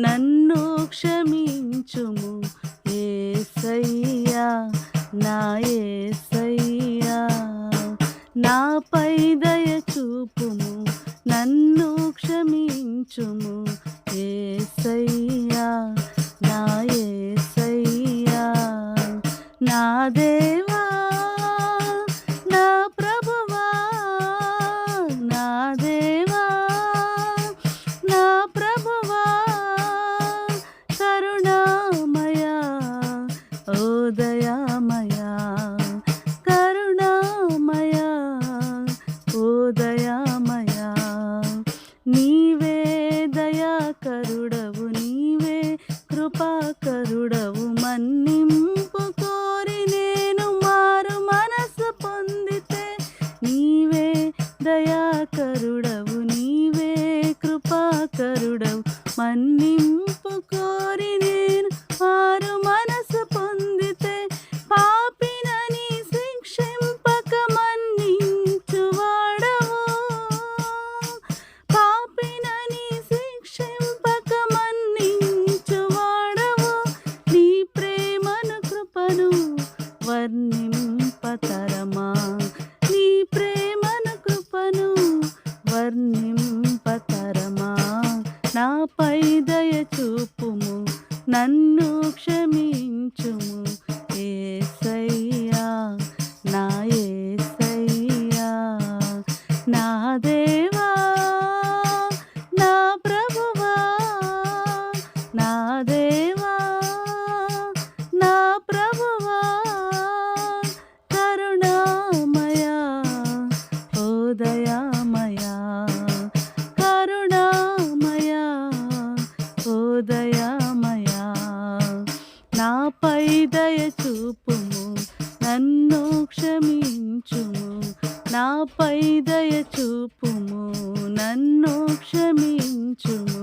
నన్ను క్షమించుము ఏసయ్యా నా ఏసయ్యా. నాపై దయ చూపుము నన్ను క్షమించుము ఏసయ్యా నా ఏసయ్యా. నా దేవా కృపాకరుడవు మన్నింపు కోరి నేను మారు మనసు పొందితే నీవే దయాకరుడవు నీవే కృపాకరుడవు. మన్నింపు నింపతరమా నాపై దయ చూపుము నన్ను క్షమించుము. ఏసయ్యా నా ఏసయ్యా నా దేవా నా ప్రభువా నా దేవా. దయ చూపుము నన్ను క్షమించుము నాపై దయ చూపుము నన్ను క్షమించుము.